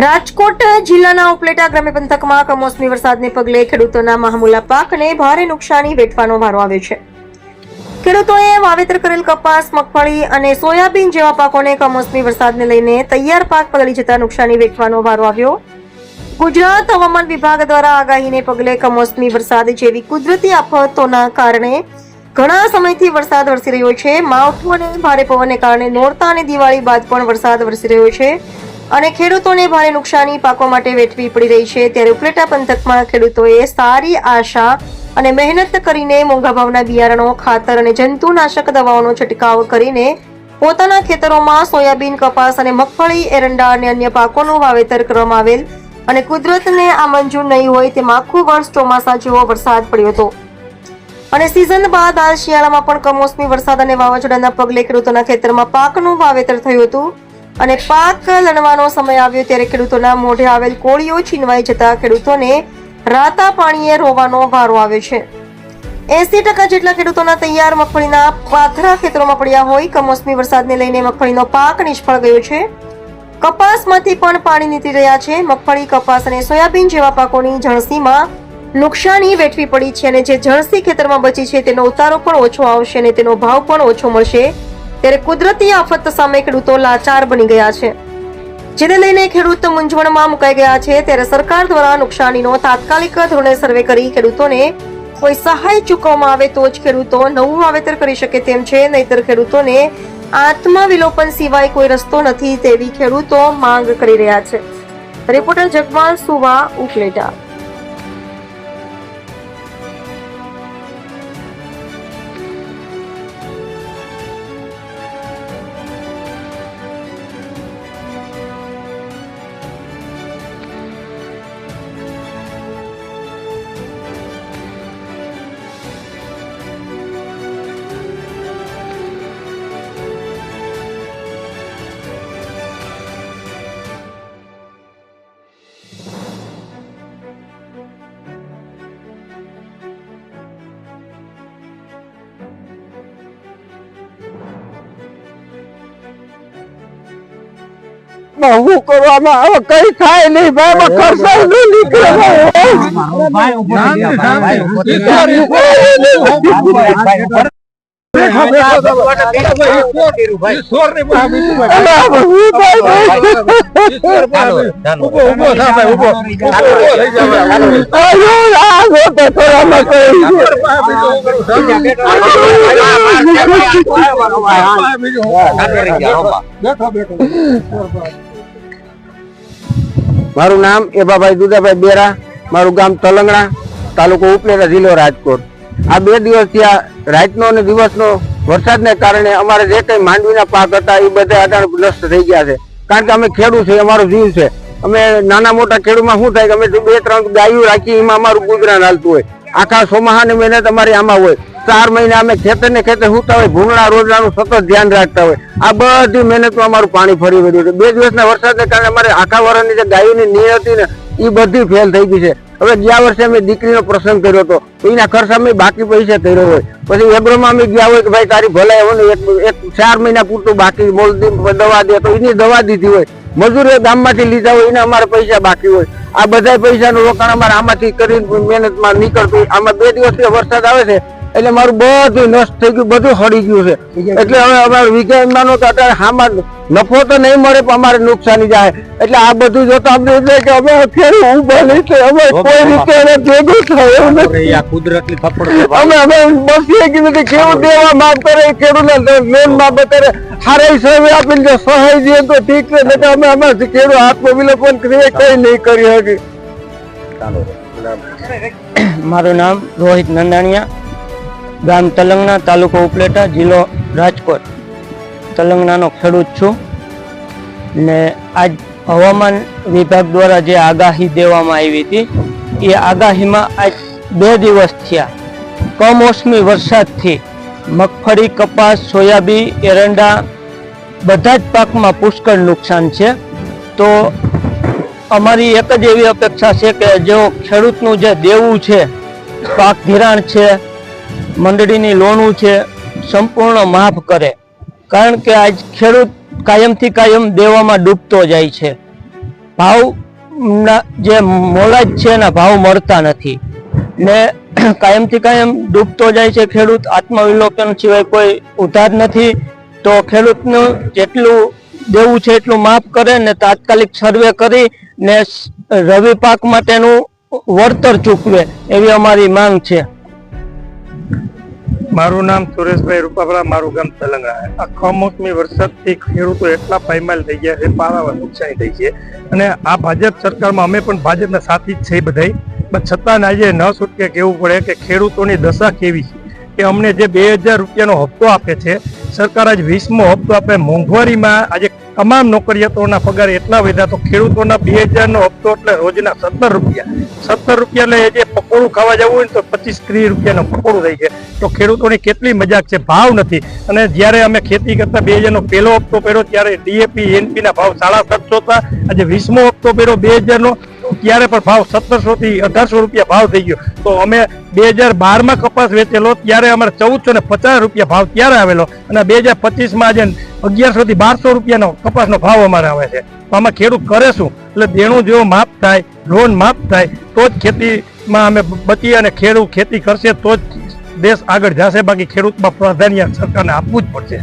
રાજકોટ જિલ્લાના ઉપલેટા ગ્રામ્ય પંથકમાં કમોસમી વરસાદને પગલે ખેડૂતોના મહામૂલા પાકને ભારે નુકસાની વેઠવાનો વારો આવ્યો છે. ખેડૂતોએ વાવેતર કરેલ કપાસ, મગફળી અને સોયાબીન જેવા પાકોને કમોસમી વરસાદને લઈને તૈયાર પાક પગલી જતા નુકસાની વેઠવાનો વારો આવ્યો. ગુજરાત હવામાન વિભાગ દ્વારા આગાહીને પગલે કમોસમી વરસાદ જેવી કુદરતી આફતોના કારણે ઘણા સમયથી વરસાદ વરસી રહ્યો છે. માવઠું અને ભારે પવનને કારણે નોરતા અને દિવાળી બાદ પણ વરસાદ વરસી રહ્યો છે. અને ખેડૂતોને ભારે નુકસાની પાકો માટે વેઠવી પડી રહી છે. ત્યારે ઉપલેટા પંથકમાં ખેડૂતોએ સારી આશા અને મહેનત કરીને મોંઘા ભાવના બિયારણો, ખાતર અને જંતુનાશક દવાઓનો છંટકાવ કરીને પોતાના ખેતરોમાં સોયાબીન, કપાસ અને મગફળી, એરંડા અને અન્ય પાકોનું વાવેતર કરવામાં આવેલ અને કુદરતને આ મંજૂર નહીં હોય તેમાં આખું વર્ષ ચોમાસા જેવો વરસાદ પડ્યો હતો. અને સિઝન બાદ આ શિયાળામાં પણ કમોસમી વરસાદ અને વાવાઝોડાના પગલે ખેડૂતોના ખેતરમાં પાકનું વાવેતર થયું હતું. અને પાક લણવાનો સમય આવ્યો ત્યારે ખેડૂતોના મોઢે આવેલ કોળીઓ છીનવાઈ જતા ખેડૂતોને રાતા પાણીએ રોવાનો વારો આવ્યો છે. એસી ટકા જેટલા ખેડૂતોના તૈયાર મગફળીના પાથરા ખેતરોમાં પડ્યા હોય, કમોસમી વરસાદને લઈને મગફળીનો પાક નિષ્ફળ ગયો છે. કપાસમાંથી પણ પાણી નીકળી રહ્યા છે. મગફળી, કપાસ અને સોયાબીન જેવા પાકોની જળસીમાં નુકસાની વેઠવી પડી છે અને જે જણસી ખેતરમાં બચી છે, તેનો ઉતારો પણ ઓછો આવશે અને તેનો ભાવ પણ ઓછો મળશે. ત્યારે કુદરતી આફત સામે ખેડૂતો લાચાર બની ગયા છે. જેને લઈને ખેડૂત મૂંઝવણમાં મુકાઈ ગયા છે, ત્યારે સરકાર દ્વારા નુકસાનીનો તાત્કાલિક ધોરણે સર્વે કરી ખેડૂતોને કોઈ સહાય ચૂકવવામાં આવે તો જ ખેડૂતો નવું વાવેતર કરી શકે તેમ છે. નહીતર ખેડૂતોને આત્મવિલોપન સિવાય કોઈ રસ્તો નથી તેવી ખેડૂતો માંગ કરી રહ્યા છે. રિપોર્ટર જગમાલ સુવા ઉપલેટા બહુ કરવામાં આવે કઈ થાય નહીં ભાઈ માં ખર્ચો નહીં નીકળે ભાઈ. બેઠો, બેઠો મારું નામ એબાભાઈ દુદાભાઈ બેરા, મારું ગામ તલંગણા, તાલુકો ઉપલેટા, જિલ્લો રાજકોટ. આ બે દિવસથી આ રાતનો અને દિવસનો વરસાદને કારણે અમારે જે કંઈ માંડવીના પાક હતા, એ બધા અટાણ નષ્ટ થઈ ગયા છે. કારણ કે અમે ખેડૂત છે, અમારો જીવ છે. અમે નાના મોટા ખેડૂતમાં શું થાય કે અમે બે, ત્રણ ગાયું રાખી એમાં અમારું ગુજરાન હાલતું હોય. આખા સોમાહાની મહેનત અમારી આમાં હોય. ચાર મહિના અમે ખેતર ને ખેતર સુતા હોય, ભૂંગળા રોજડાનું સતત ધ્યાન રાખતા હોય. આ બધી મહેનતમાં અમારું પાણી ફરી વળ્યું છે. બે દિવસના વરસાદને કારણે અમારે આખા વર્ષની જે ગાયોની નીર હતી ને એ બધી ફેલ થઈ ગઈ છે. હવે ગયા વર્ષે અમે દીકરીનો પ્રસંગ કર્યો હતો. એના ખર્ચ અમે બાકી પૈસા કર્યો હોય. પછી એગ્રોમાં અમે ગયા હોય કે ભાઈ તારી ભલાઈ હોય ને, એક ચાર મહિના પૂરતું બાકી મોલ દવા દે, તો એની દવા દીધી હોય. મજૂરે ગામમાંથી લીધા હોય, એને અમારા પૈસા બાકી હોય. આ બધા પૈસાનું રોકાણ અમારે આમાંથી કરી મહેનતમાં નીકળતું આમાં બે દિવસથી વરસાદ આવે છે. એટલે મારું બધું નષ્ટ થઈ ગયું બધું હળી ગયું છે. એટલે હવે અમારે વીઘા માનો તો અત્યારે હામાં નફો તો નહીં મળે પણ અમારે નુકસાની જાય. એટલે આ બધું જોતા અમને એટલે કે અમે અત્યારે ઊભા નહીં છે અમે કોઈ રીતે એને ભેગું થાય એવું નથી. કુદરતની થપ્પડ અમે અમે બસીએ કીધું કે કેવું દેવા માંગતા રહે ખેડૂતને લોનમાં બતારે હારે સર્વે આપીને જો સહાય દે તો ઠીક છે નહીં તો અમે અમારાથી ખેડૂત આત્મવિલોપન કરીએ કઈ નહીં કરી શકી મારું નામ રોહિત નંદાણીયા. ગામ તલંગણા તાલુકો ઉપલેટા, જિલ્લો રાજકોટ. તલંગણાનો ખેડૂત છું ને આજ હવામાન વિભાગ દ્વારા જે આગાહી દેવામાં આવી હતી, એ આગાહીમાં આજ બે દિવસ થયા. કમોસમી વરસાદથી મગફળી, કપાસ સોયાબી એરંડા બધા જ પાકમાં પુષ્કળ નુકસાન છે. તો અમારી એક જ એવી અપેક્ષા છે કે જો ખેડૂતનું જે દેવું છે, પાક ધિરાણ છે મંડળીની લોનું છે, સંપૂર્ણ માફ કરે. કારણ કે આજ ખેડૂત કાયમથી કાયમ દેવામાં ડૂબતો જાય છે. ભાવ જે મોલાજ છે એના ભાવ મળતા નથી. ને કાયમથી કાયમ ડૂબતો જાય છે ખેડૂત, આત્મવિલોકન સિવાય કોઈ ઉધાર નથી. તો ખેડૂતનું જેટલું દેવું છે એટલું માફ કરે ને તાત્કાલિક સર્વે કરી ને રવિ પાક માટેનું વળતર ચૂકવે એવી અમારી માંગ છે. મારું નામ સુરેશભાઈ રૂપાપરા, મારું ગામ તલંગણા આ કમોસમી વરસાદથી ખેડૂતો એટલા પાયમાલ થઈ ગયા છે, પારાવાર નુકસાની થઈ છે. અને આ ભાજપ સરકારમાં અમે પણ ભાજપના સાથી જ છે બધાય. પણ છતાં આજે ન છૂટકે કહેવું પડે કે ખેડૂતોની દશા કેવી છે? કે અમને જે બે હજાર રૂપિયાનો હપ્તો આપે છે, સરકાર આજ વીસમો હપ્તો આપે. મોંઘવારીમાં આજે તમામ નોકરિયાતોના પગાર એટલા વધ્યા તો ખેડૂતોના બે હજારનો હપ્તો એટલે રોજના સત્તર રૂપિયા. સત્તર રૂપિયા એટલે જે પકોડું ખાવા જવું હોય ને તો પચીસ ત્રીસ રૂપિયાનું પકોડું થઈ છે તો ખેડૂતોની કેટલી મજાક છે? ભાવ નથી. અને જ્યારે અમે ખેતી કરતા બે હજારનો પહેલો હપ્તો પહેર્યો, ત્યારે ડીએપી, એનપીના ભાવ સાડા સાતસો હતા. આજે વીસમો હપ્તો પહેર્યો, બે હજારનો. ત્યારે પણ ભાવ સત્તરસો થી અઢારસો રૂપિયા ભાવ થઈ ગયો. તો અમે બે હજાર બારમાં કપાસ વેચેલો, ત્યારે અમારે ચૌદસો ને પચાસ રૂપિયા ભાવ ત્યારે આવેલો. અને બે હજાર પચીસમાં આજે અગિયારસો થી બારસો રૂપિયાનો કપાસનો ભાવ અમારે આવે છે. તો આમાં ખેડૂત કરે શું? એટલે દેણું જેવો માફ થાય, લોન માફ થાય, તો જ ખેતીમાં અમે બચી અને ખેડૂત ખેતી કરશે, તો જ દેશ આગળ જશે. બાકી ખેડૂતમાં પ્રાધાન્ય સરકારને આપવું જ પડશે.